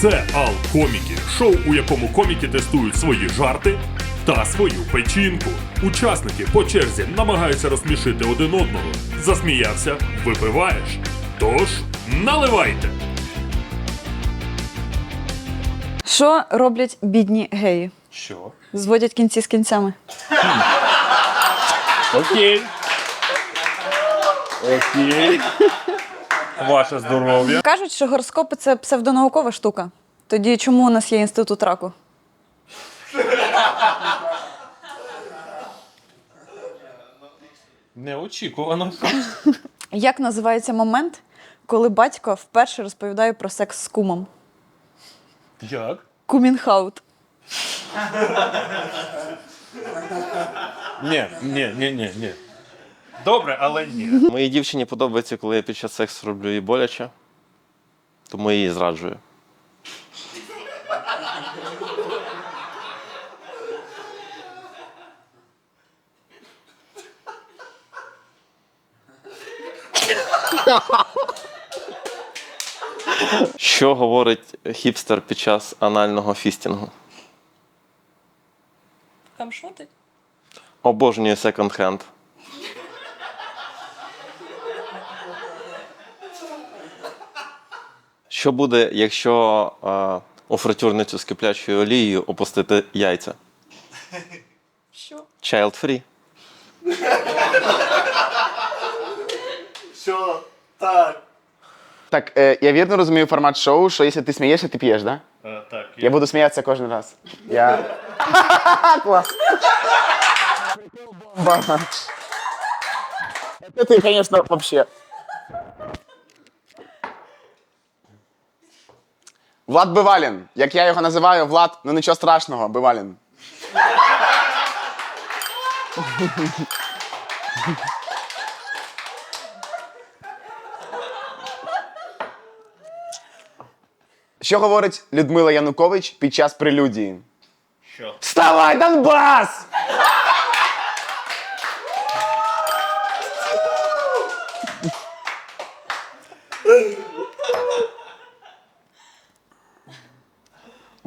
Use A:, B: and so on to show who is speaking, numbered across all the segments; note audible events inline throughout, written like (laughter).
A: Це Ал Коміки, шоу, у якому коміки тестують свої жарти та свою печінку. Учасники по черзі намагаються розсмішити один одного. Засміявся, випиваєш. Тож, наливайте!
B: Що роблять бідні геї?
A: Що?
B: Зводять кінці з кінцями.
A: Окей. Окей. Ваше здоров'я.
B: Кажуть, що гороскопи це псевдонаукова штука. Тоді чому у нас є інститут раку?
A: Неочікувано.
B: Як називається момент, коли батько вперше розповідає про секс з кумом?
A: Як?
B: Кумінхаут.
A: Ні, ні, ні, ні, ні. Добре, але ні.
C: Моїй дівчині подобається, коли я під час сексу роблю їй боляче, тому я її зраджую. Що говорить хіпстер під час анального фістінгу?
B: Там шутить?
C: Обожнює секонд-хенд. Що буде, якщо е, у фритюрницю з киплячою олією опустити яйця?
B: Що?
C: Child free.
D: Що? Так.
E: Так, е, я вірно розумію формат шоу, що якщо ти смієшся, ти п'єш, да?
A: Е, так,
E: Я буду сміятися кожен раз. Я. (laughs) Клас. Бомба. Это ты, конечно, вообще. Влад Бивалін. Як я його називаю, Влад, ну нічого страшного, Бивалін. Що говорить Людмила Янукович під час прелюдії?
A: Що?
E: Вставай, Донбас!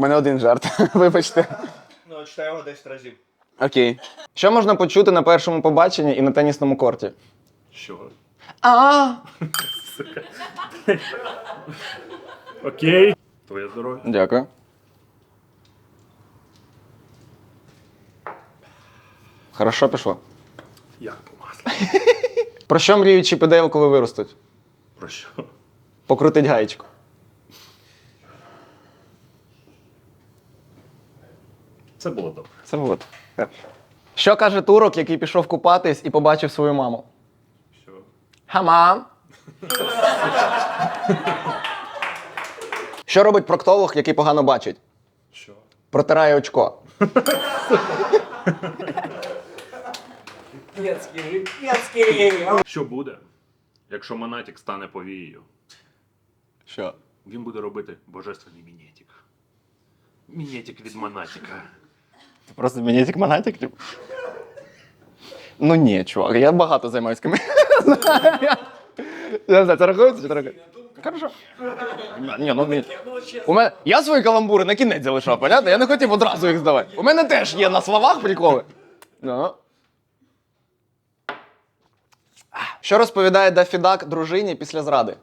E: У мене один жарт. (laughs) Вибачте.
D: Ну, читай його 10 разів.
E: Окей.
F: Що можна почути на першому побаченні і на тенісному корті?
A: Що?
E: А,
A: Окей. Твоє здоров'я.
F: Дякую. Хорошо пішло.
A: Як по маслу.
F: Про що мріють Чіпідейл, коли виростуть?
A: Про що?
F: Покрутить гаєчку.
A: Це було добре.
F: Це було. так. Що каже турок, який пішов купатись і побачив свою маму?
A: Що?
F: Хамам. Що робить проктолог, який погано бачить?
A: Що?
F: Протирає очко.
A: Що буде, якщо Монатік стане повією?
F: Що?
A: Він буде робити божественний мінетик. Мінетик від Монатіка.
F: Просто мінетик монатик? типу? Ну ні, чувак, я багато займаюся ким. Я не знаю, це рахується чи не рахується? Ні, ну, мене... Я свої каламбури на кінець залишав, понятно? Я не хотів одразу їх здавати. У мене теж є на словах приколи. Ну. Що розповідає Дафідак дружині після зради?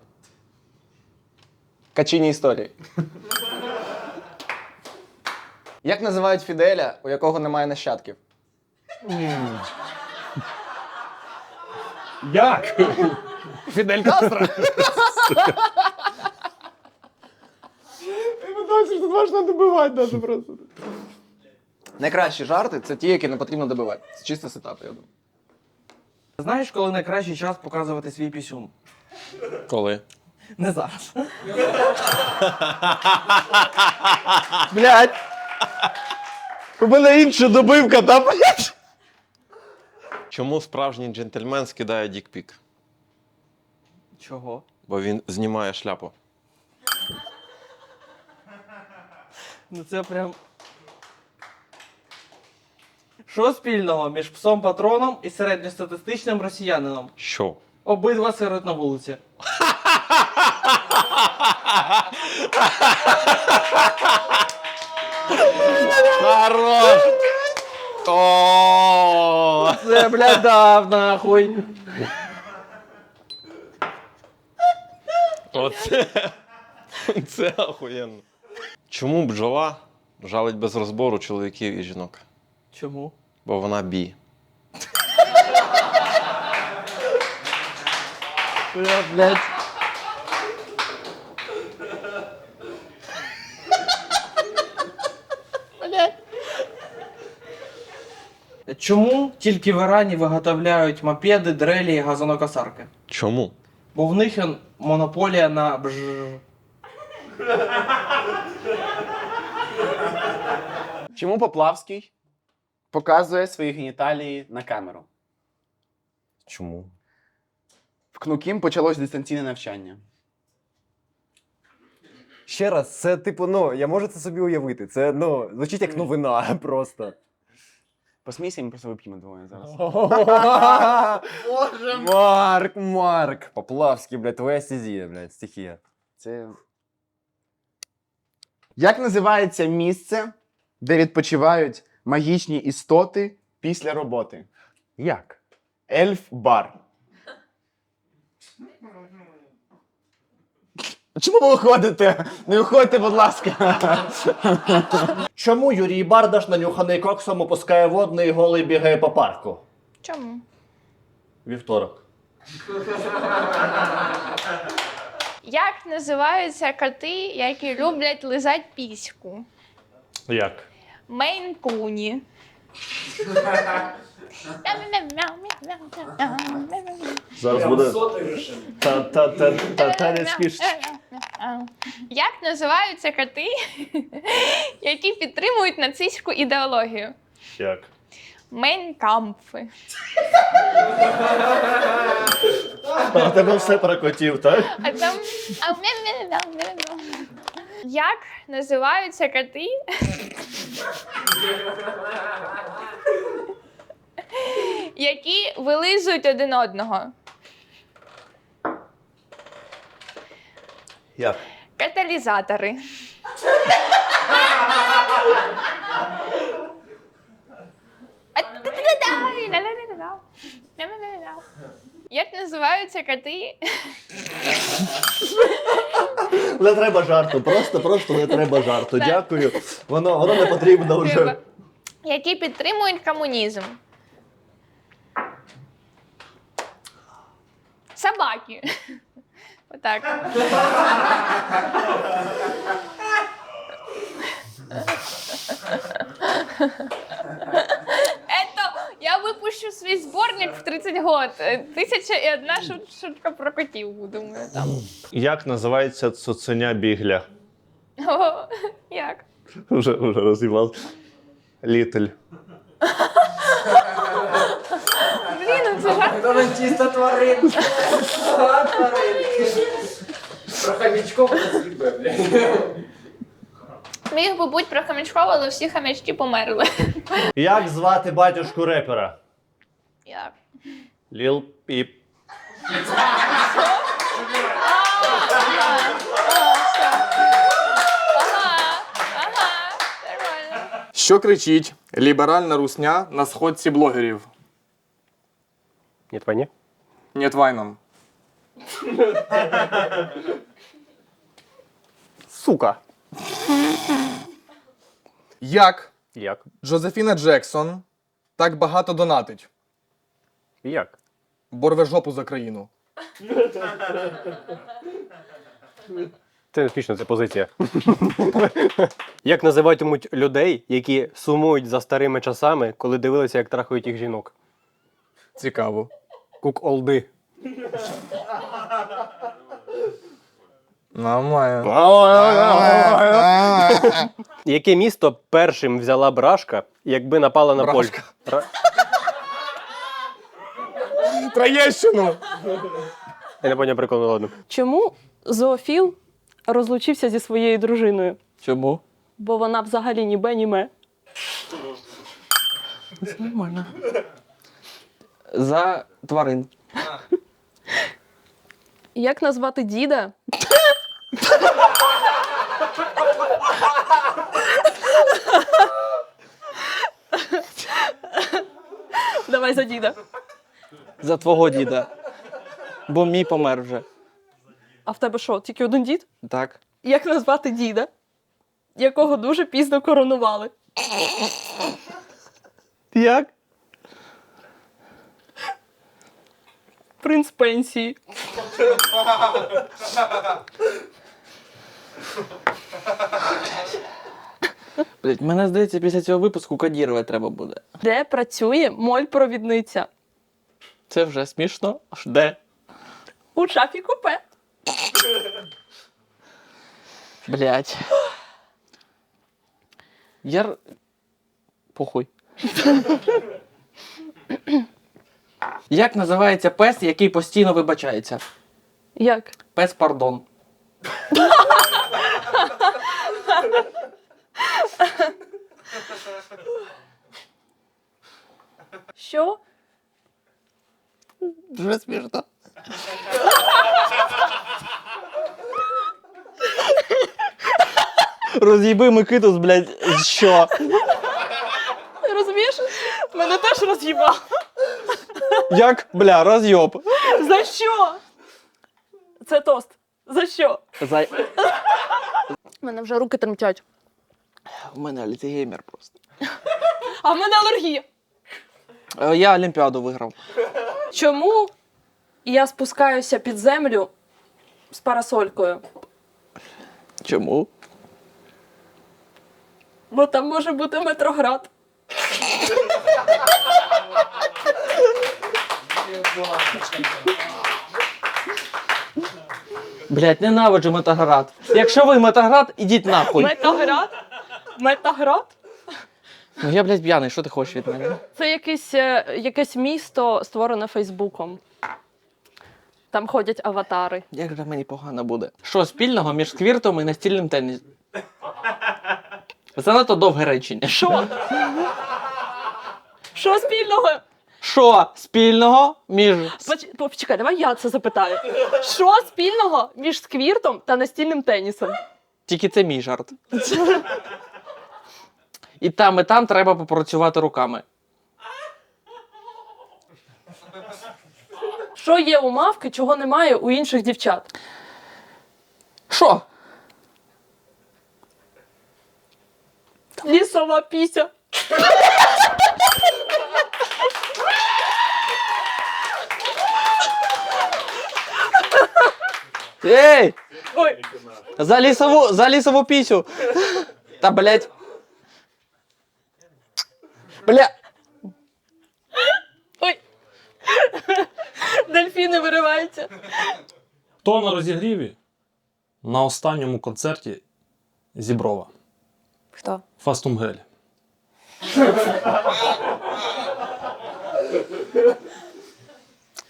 F: Качині історії. Як називають Фіделя, у якого немає нащадків?
A: Як?
F: Фідель Кастро? Я питаюся, що тут можна добивати навіть просто. Найкращі жарти це ті, які не потрібно добивати. Це чисто сетап, я думаю.
G: Знаєш, коли найкращий час показувати свій пісюн?
C: Коли?
G: Не зараз.
F: Блять! У мене інша добивка, та блять!
C: Чому справжній джентльмен скидає дікпік?
G: Чого?
C: Бо він знімає шляпу.
G: Ну це прям. Що спільного між псом патроном і середньостатистичним росіянином?
C: Що?
G: Обидва сирот на вулиці. (laughs)
C: Хорош! О!
G: Це, бля, дав нахуй.
C: Оце. Це охуєнно. Чому бджола жалить без розбору чоловіків і жінок?
G: Чому?
C: Бо вона бі.
G: Бля, блядь. Чому тільки в Ірані виготовляють мопеди, дрелі і газонокосарки?
C: Чому?
G: Бо в них монополія на бж.
E: Чому Поплавський показує свої геніталії на камеру?
H: Чому?
E: В Кнукім почалось дистанційне навчання.
H: Ще раз, це типу, ну, я можу це собі уявити. Це ну, звучить як новина (laughs) просто.
E: Посмійся, ми просто вип'ємо двоє зараз.
H: Марк, Марк! Поплавський, блядь, твоя стезія, блядь, стихія.
E: Це. Як називається місце, де відпочивають магічні істоти після роботи?
H: Як?
E: Ельф-бар. Чому ви уходите? Не уходьте, будь ласка.
D: Чому Юрій Бардаш нанюханий коксом опускає водний і голий бігає по парку?
I: Чому?
D: Вівторок.
J: Як називаються коти, які люблять лизать піську?
K: Як?
J: Мейн-куні.
D: Зараз буде. Та, та, та, та, та.
J: Як називаються коти, (laughs) які підтримують нацистську ідеологію?
K: Як?
J: Мейнкампфи.
D: А в тебе все про котів, так?
J: А там. а Як називаються коти? (laughs) Які вилизують один одного.
D: Як?
J: Каталізатори. Як називаються коти,
D: Не треба жарту, просто, просто не треба жарту. Дякую. Воно, воно не потрібно вже.
J: які підтримують комунізм? Собаки. (laughs) Отак. Это я випущу свій зборник в 30 год. Тисяча і одна шут- шутка про котів, думаю, там.
L: Як називається цуценя бігля?
J: О, як?
L: Уже, уже розібрав. Літель. (laughs)
J: Ну це жарт.
G: Це чисто тварин. Про хомячков не з'їбе, блядь.
J: Міг би бути про хомячков, але всі хомячки померли.
D: Як звати батюшку репера?
J: Як?
L: Ліл піп.
E: Що кричить ліберальна русня на сходці блогерів?
H: Ні, твоє?
E: Нет вайном.
H: Сука.
M: Як
H: Як?
M: Джозефіна Джексон так багато донатить?
H: Як?
M: Борве жопу за країну.
N: Це не смішно, це позиція. Як називатимуть людей, які сумують за старими часами, коли дивилися, як трахають їх жінок?
M: Цікаво.
N: Кук олди.
M: Нормально.
N: Яке місто першим взяла брашка, якби напала на Поль?
M: Брашка.
N: Ра-
M: Троєщину!
N: Я не поняв прикол, ну ладно.
O: Чому зоофіл розлучився зі своєю дружиною?
G: Чому?
O: Бо вона взагалі ні бе, ні ме.
G: Нормально за тварин.
O: Як назвати діда? Давай за діда.
G: За твого діда. Бо мій помер вже.
O: А в тебе що, тільки один дід?
G: Так.
O: Як назвати діда, якого дуже пізно коронували?
G: Як?
O: Принц пенсії.
G: Блять, мене здається, після цього випуску кодірувати треба буде.
O: Де працює моль-провідниця?
G: Це вже смішно. Аж де?
O: У шафі купе.
G: Блять. Я. Похуй. Як називається пес, який постійно вибачається?
O: Як?
G: Пес пардон.
O: Що?
G: Дуже смішно. Роз'їби Микитус, блядь, що?
O: Розумієш? Мене теж роз'їбав.
G: Як, бля, роз'єб.
O: За що? Це тост. За що?
G: За...
O: У мене вже руки тремтять.
G: У мене альцгеймер просто.
O: А в мене алергія.
G: Е, Я Олімпіаду виграв.
O: Чому я спускаюся під землю з парасолькою?
G: Чому?
O: Бо там може бути метроград.
G: Блять, ненавиджу Метаград. Якщо ви Метаград, ідіть нахуй.
O: Метаград? Метаград?
G: Ну я, блядь, п'яний, що ти хочеш від мене?
O: Це якесь, е, якесь місто, створене Фейсбуком. Там ходять аватари.
G: Як же мені погано буде? Що спільного між сквіртом і настільним тенісом? Занадто довге речення.
O: Що? Що спільного?
G: Що спільного між.
O: Поч- Почекай, давай я це запитаю. Що спільного між сквіртом та настільним тенісом?
G: Тільки це мій жарт. І там, і там треба попрацювати руками.
O: Що є у мавки, чого немає у інших дівчат?
G: Що?
O: Лісова піся.
G: Ей!
O: Ой,
G: За лісову, за лісову пісю! Та блять. Бля.
O: ой. Дельфіни вириваються.
A: Хто на розігріві на останньому концерті Зіброва?
P: Хто?
A: Фастумгель.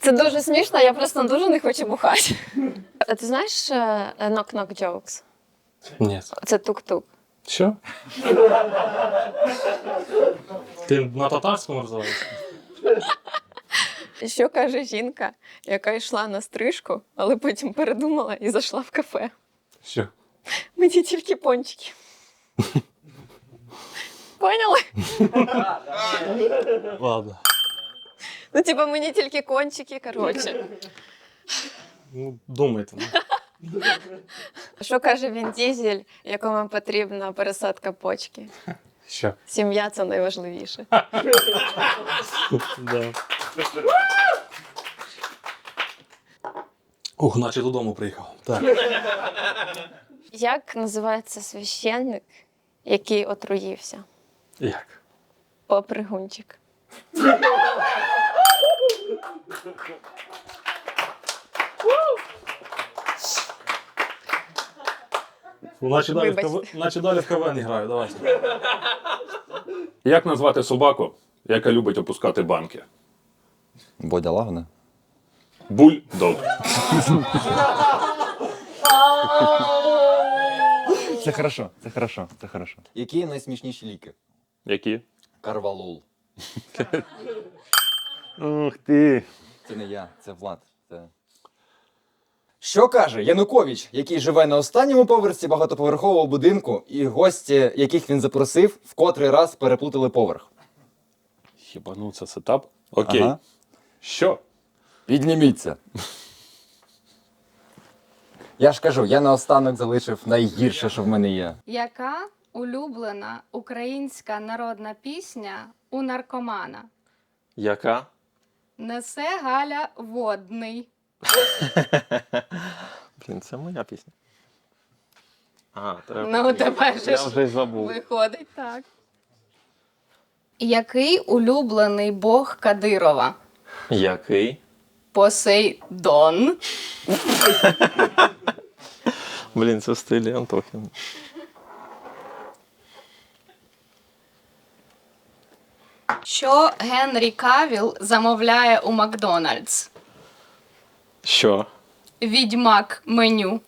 Q: Це дуже смішно, я просто дуже не хочу бухати. А ти знаєш е, Knock Knock Jokes?
A: Ні.
Q: Це тук-тук.
A: Що? Ти на татарському розвиваєшся?
Q: Що каже жінка, яка йшла на стрижку, але потім передумала і зайшла в кафе.
A: Що?
Q: Мені тільки пончики. Поняли?
A: Ладно.
Q: Ну, типа, мені тільки кончики, коротше.
A: Ну, думайте. ну.
Q: Що каже він Дізель, якому потрібна пересадка почки?
A: Що?
Q: Сім'я це найважливіше.
A: Да. Ух, наче додому приїхав. Так.
Q: Як називається священник, який отруївся?
A: Як?
Q: Попригунчик.
A: Ну, наче далі, в КВ... Наче далі в КВН граю, давайте. Як назвати собаку, яка любить опускати банки?
H: Бодя Лагна.
A: Бульдог.
H: Це хорошо, це хорошо, це хорошо. Які найсмішніші ліки?
A: Які?
H: Карвалол.
R: Ух ти.
H: Це не я, це Влад. Що каже Янукович, який живе на останньому поверсі багатоповерхового будинку, і гості, яких він запросив, в котрий раз переплутали поверх?
A: Хіба ну це сетап?
C: Окей.
H: Ага.
C: Що?
H: Підніміться. Я ж кажу, я наостанок залишив найгірше, що в мене є.
S: Яка улюблена українська народна пісня у наркомана?
C: Яка?
S: Несе Галя водний. (laughs)
C: Блін, це моя пісня. А, треба.
S: Ну, тепер же
C: Я
S: ж
C: вже й забув.
S: Виходить так. Який улюблений бог Кадирова?
C: Який?
S: Посейдон. (laughs)
C: Блін, це в стилі Антохін.
S: Що Генрі Кавіл замовляє у Макдональдс?
C: Що?
S: Відьмак меню.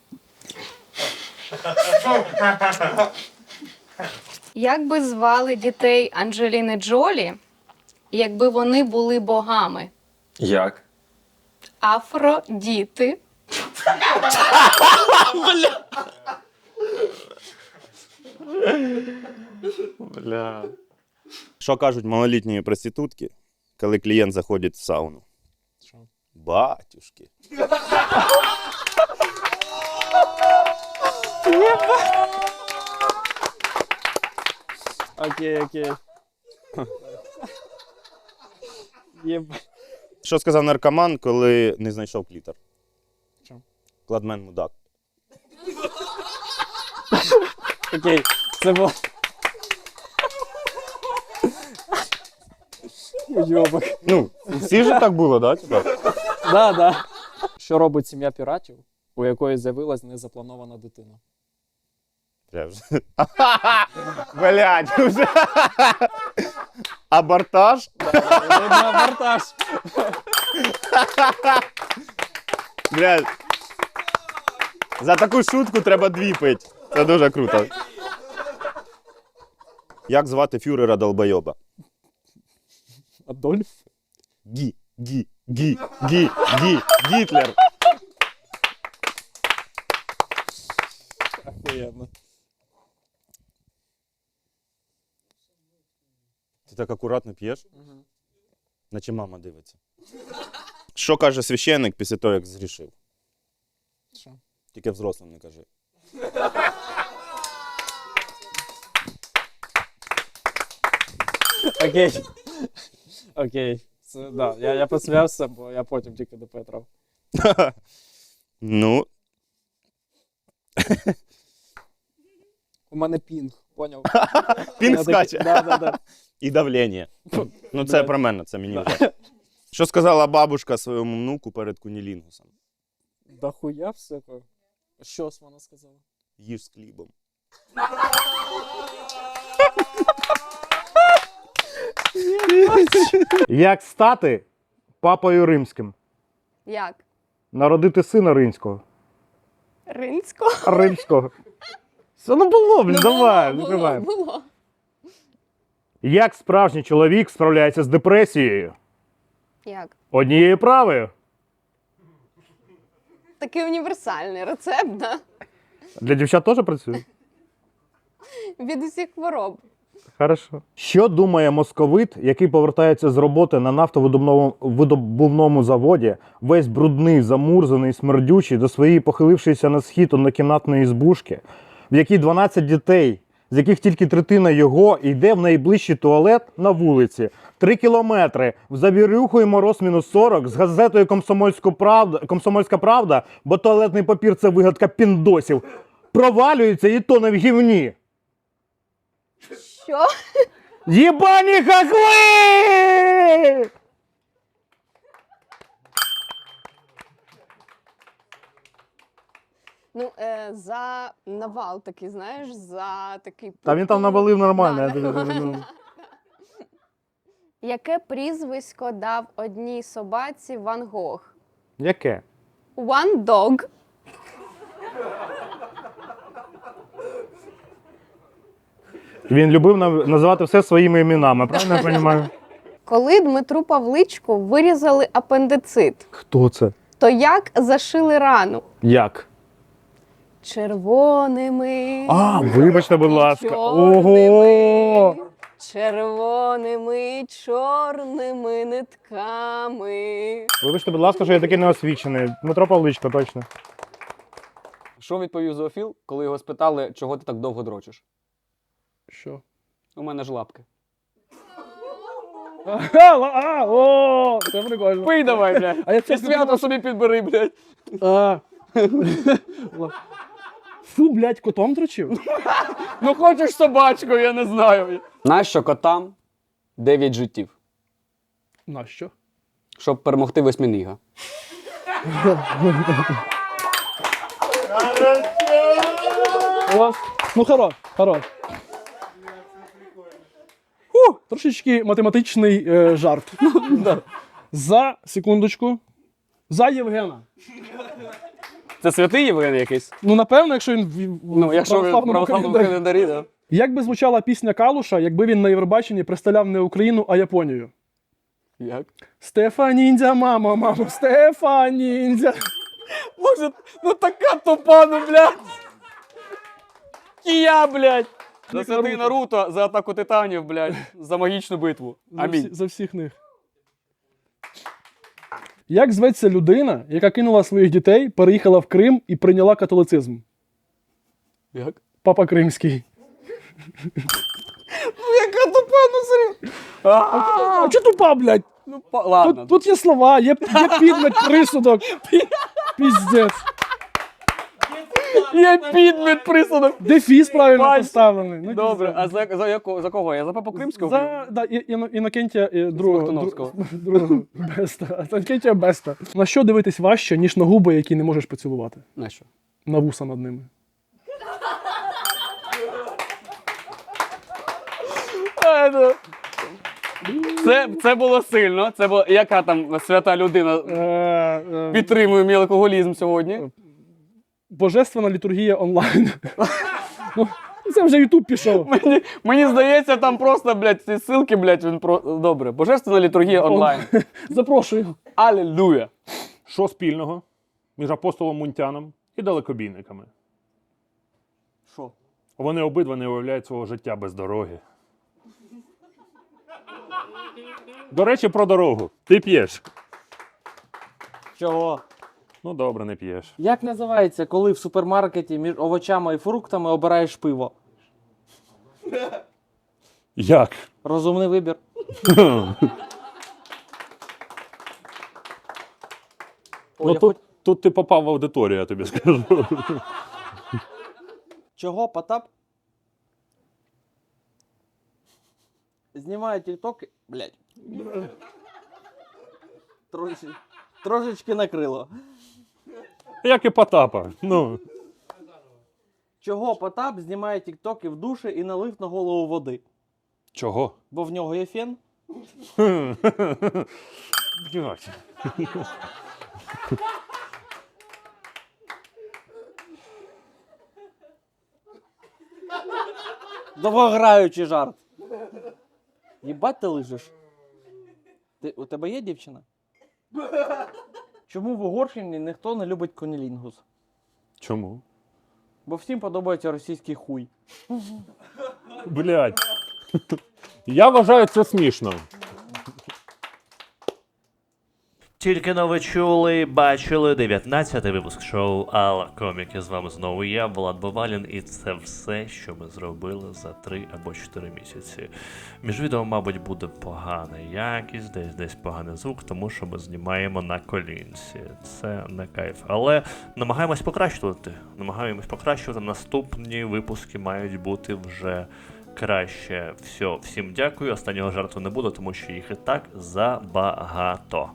S: Як би звали дітей Анджеліни Джолі, якби вони були богами?
C: Як?
S: Афродіти.
C: Бля.
T: Що кажуть малолітні проститутки, коли клієнт заходить в сауну? Батюшки.
U: Окей, окей.
T: Що сказав наркоман, коли не знайшов клітер?
U: Що?
T: Кладмен мудак.
U: Окей, це було.
T: Ну, всі ж так було, да? Типа?
U: Да, да. Що робить сім'я піратів, у якої з'явилась незапланована дитина?
T: Я вже- (laughs) Блядь, вже. Абортаж?
U: Абортаж.
T: Блядь. За таку шутку треба дві пить. Це дуже круто. Як звати фюрера долбойоба?
U: Адольф?
T: Гі, гі, гі, гі, гі, Гітлер.
U: Охуєнно.
T: Ти так акуратно п'єш? Наче мама дивиться. Що каже священник після того, як згрішив?
U: Що?
T: Тільки взрослим не кажи.
U: Окей. Окей. Це, да, я, я посміявся, бо я потім тільки до Петра.
T: Ну,
U: У мене пінг, поняв?
T: пінг
U: Я такий-
T: скаче.
U: Да, да, да.
T: І давлення. Ну, це про мене, це мені вже. Що сказала бабушка своєму внуку перед кунілінгусом?
U: Да хуя всякого. Що вона сказала?
T: Їж з хлібом.
V: Як стати папою римським?
S: Як?
V: Народити сина римського.
S: Ринського?
V: Римського. Це ну було, блін, давай,
S: було,
V: закриваємо.
S: було.
V: Як справжній чоловік справляється з депресією?
S: Як?
V: Однією правою.
S: Такий універсальний рецепт, да?
V: Для дівчат теж працює?
S: Від усіх хвороб.
V: Хорошо. Що думає московит, який повертається з роботи на нафтовидобувному заводі, весь брудний, замурзаний, смердючий, до своєї похилившися на схід однокімнатної збушки, в якій 12 дітей, з яких тільки третина його, йде в найближчий туалет на вулиці. Три кілометри в завірюху і мороз мінус 40 з газетою «Комсомольську правда, Комсомольська правда, бо туалетний папір це вигадка піндосів. Провалюється і то не в гівні.
S: Що?
V: Єбані хахли!
S: Ну, е, за навал такий, знаєш, за такий.
V: Та він там навалив нормально.
S: Да,
V: я розумію.
S: Яке прізвисько дав одній собаці Ван Гог?
V: Яке?
S: One dog.
V: Він любив нав- називати все своїми іменами, правильно я розумію? (laughs)
S: Коли Дмитру Павличку вирізали апендицит,
V: Хто це?
S: то як зашили рану?
V: Як?
S: Червоними.
V: А, вибачте, будь ласка.
S: чорними.
V: Ого!
O: червоними чорними нитками.
V: Вибачте, будь ласка, що я такий неосвічений. Дмитро Павличко, точно.
W: Що відповів зоофіл, коли його спитали, чого ти так довго дрочиш?
U: Що?
W: У мене ж лапки.
U: А, о, це прикольно.
W: Пий давай, блядь.
U: А я
W: І свято собі підбери, блядь.
U: А. Фу, блядь, котом дрочив?
W: Ну хочеш собачку, я не знаю. Нащо котам 9 життів?
U: Нащо?
W: Щоб перемогти восьминіга.
U: Ну, хорош, хорош. Фу, трошечки математичний е, жарт. (laughs) За секундочку. За Євгена.
W: Це святий Євген якийсь?
U: Ну, напевно, якщо він в,
W: Ну, якщо ви в
U: православному
W: православному
U: календарі.
W: календарі, да.
U: Як би звучала пісня Калуша, якби він на Євробаченні представляв не Україну, а Японію?
W: Як?
U: Стефаніндзя, мамо, мамо, Стефаніндзя.
W: Боже, ну така тупа, ну, блядь. Кія, блядь. За святий Наруто, за атаку титанів, блядь, за магічну битву.
U: За,
W: Амінь.
U: всі, за всіх них. Як зветься людина, яка кинула своїх дітей, переїхала в Крим і прийняла католицизм?
W: Як?
U: Папа Кримський.
W: Ну яка тупа, ну серйозно.
U: А чи тупа, блядь?
W: Ну, па- ладно.
U: Тут, тут є слова, є, є підмет, присудок. (laughs) Піздець.
W: Є підмет присудок.
U: Дефіс правильно
W: Бать.
U: поставлений. Ну,
W: Добре, а за, за, яко, за кого? Я за Папу Кримського?
U: За да, І- Іно- Інокентія е, другого,
W: Смоктуновського.
U: дру- (laughs) другого Беста. Інокентія Беста. На що дивитись важче, ніж на губи, які не можеш поцілувати?
W: На що?
U: На вуса над ними.
W: Е, ну. Це, це було сильно. Це було, яка там свята людина
U: Е, е,
W: підтримує мій алкоголізм сьогодні.
U: Божественна літургія онлайн. (laughs) ну, це вже Ютуб пішов.
W: Мені, мені здається, там просто, блядь, ці ссылки, блядь, він про. Добре. Божественна літургія онлайн. (laughs)
U: Запрошую.
W: Алілуя.
A: Що спільного між апостолом Мунтяном і далекобійниками?
W: Що?
A: Вони обидва не уявляють свого життя без дороги. До речі, про дорогу. Ти п'єш.
G: Чого?
A: Ну добре, не п'єш.
G: Як називається, коли в супермаркеті між овочами і фруктами обираєш пиво?
A: Як?
G: Розумний вибір. (laughs)
A: ну, тут, тут ти попав в аудиторію, я тобі скажу.
G: Чого Потап? Знімає тікток, блядь. Трошечки, трошечки накрило.
A: Як і Потапа. Ну.
G: Чого Потап знімає тіктоки в душі і налив на голову води?
A: Чого?
G: Бо в нього є фен? Довгограючий жарт. Єбать ти лижеш? Ти, у тебе є дівчина? Чому в Угорщині ніхто не любить конілінгус?
A: Чому?
G: Бо всім подобається російський хуй.
A: Блядь. Я вважаю це смішно.
X: Тільки но ви чули, бачили 19-й випуск шоу Алла Коміки. З вами знову я, Влад Бавалін, і це все, що ми зробили за 3 або 4 місяці. Між відео, мабуть, буде погана якість, десь десь поганий звук, тому що ми знімаємо на колінці. Це не кайф. Але намагаємось покращувати. Намагаємось покращувати. Наступні випуски мають бути вже краще. Все, всім дякую. Останнього жарту не буде, тому що їх і так забагато.